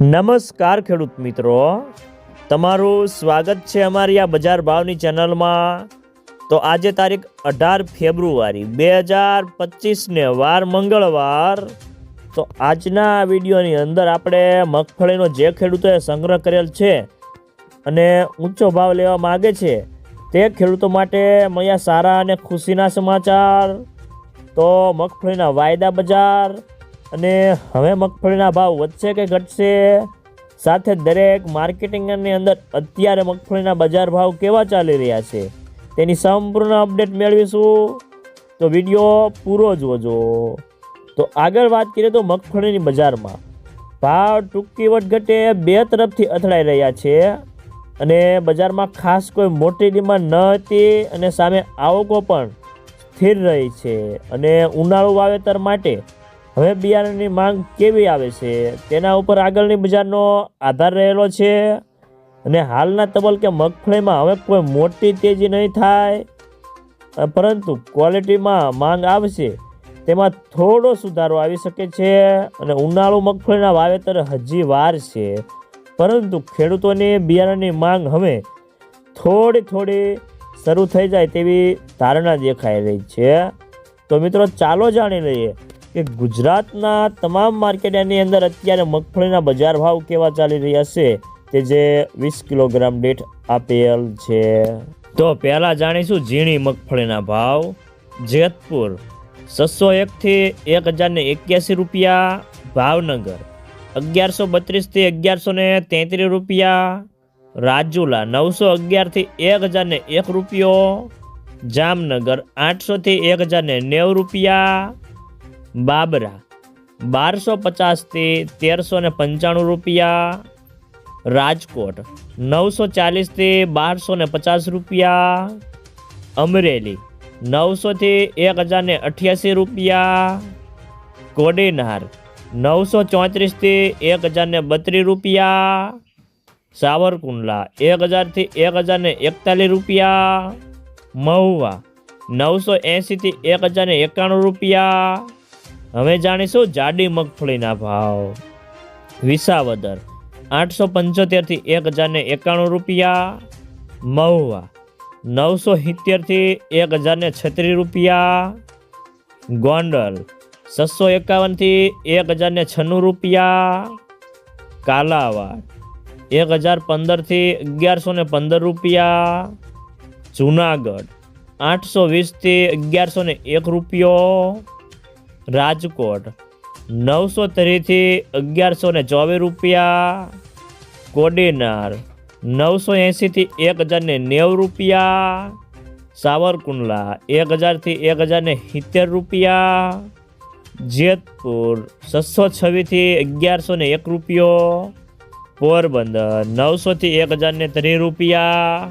નમસ્કાર ખેડૂત મિત્રો. તમારું સ્વાગત છે અમારી આ બજાર ભાવની ચેનલમાં. તો આજે તારીખ અઢાર ફેબ્રુઆરી બે હજાર પચીસને વાર મંગળવાર. તો આજના વિડીયોની અંદર આપણે મગફળીનો જે ખેડૂતોએ સંગ્રહ કરેલ છે અને ઊંચો ભાવ લેવા માગે છે તે ખેડૂતો માટે મળ્યા સારા અને ખુશીના સમાચાર. તો મગફળીના વાયદા બજાર અને હવે મગફળીના ભાવ વધશે કે ઘટશે? સાથે દરેક માર્કેટિંગની અંદર અત્યારે મગફળીના બજાર ભાવ કેવા ચાલી રહ્યા છે? તેની સંપૂર્ણ અપડેટ મેળવીશું. તો વીડિયો પૂરો જોજો. તો આગળ વાત કરીએ તો મગફળીની બજારમાં. ભાવ ટૂંકી વટઘટે બે તરફથી અથડાઈ રહ્યા છે અને બજારમાં ખાસ કોઈ મોટી ડિમાન્ડ ન હતી અને સામે આવકો પણ સ્થિર રહી છે અને ઉનાળુ વાવેતર માટે હવે બિયારણની માંગ કેવી આવે છે? તેના ઉપર આગળની બજારનો આધાર રહેલો છે. અને હાલના તબલકે મગફળીમાં હવે કોઈ મોટી તેજી નહીં થાય. પરંતુ ક્વોલિટીમાં માંગ આવશે. તેમાં થોડો સુધારો આવી શકે છે અને ઉનાળુ મગફળીના વાવેતર હજી વાર છે. પરંતુ ખેડૂતોની બિયારણની માંગ હવે થોડી થોડી શરૂ થઈ જાય તેવી ધારણા દેખાઈ રહી છે. તો મિત્રો, ચાલો જાણી લઈએ કે ગુજરાતના તમામ માર્કેટની અંદર અત્યારે મગફળીના બજાર ભાવ કેવા ચાલી રહ્યા છે તે જે વીસ કિલોગ્રામ દીઠ આપેલ છે. તો પહેલાં જાણીશું ઝીણી મગફળીના ભાવ. જેતપુર છસો એકથી એક હજારને એક્યાસી રૂપિયા. ભાવનગર અગિયારસો બત્રીસથી અગિયારસો ને તેત્રીસ રૂપિયા. રાજુલા નવસો અગિયારથી એક હજારને એક રૂપિયો. જામનગર આઠસોથી એક હજારને નેવું રૂપિયા. બાબરા, બારસો પચાસથી તેરસો ને પંચાણું રૂપિયા. રાજકોટ, નવસો ચાલીસથી બારસો ને પચાસ રૂપિયા. અમરેલી નવસોથી એક હજારને અઠ્યાસી રૂપિયા. કોડીનાર, નવસો ચોત્રીસથી એક હજારને બત્રીસ રૂપિયા. સાવરકુંડલા, એક હજારથી એક હજારને એકતાલીસ રૂપિયા. મહુવા, નવસો એંશીથી એક હજારને એકાણું રૂપિયા. હવે જાણીશું જાડી મગફળીના ભાવ. વિસાવદર, આઠસો પંચોતેરથી એક હજારને એકાણું રૂપિયા. મહુવા, નવસો સિત્તેરથી એક હજારને છત્રીસ રૂપિયા. ગોંડલ, છસો એકાવનથી એક હજારને છન્નું રૂપિયા. કાલાવાડ, એક હજાર પંદરથી અગિયારસો ને પંદર રૂપિયા. જુનાગઢ, આઠસો વીસથી અગિયારસો ને એક રૂપિયો. રાજકોટ. નવસો ત્રીસથી અગિયારસો ને ચોવીસ રૂપિયા. કોડીનાર નવસો એંશીથી એક હજારને નેવું રૂપિયા. સાવરકુંડલા, એક હજારથી એક હજારને સિત્તેર રૂપિયા. જેતપુર, છસો છવ્વીસથી અગિયારસો ને એક રૂપિયો. પોરબંદર, નવસોથી એક હજારને ત્રીસ રૂપિયા.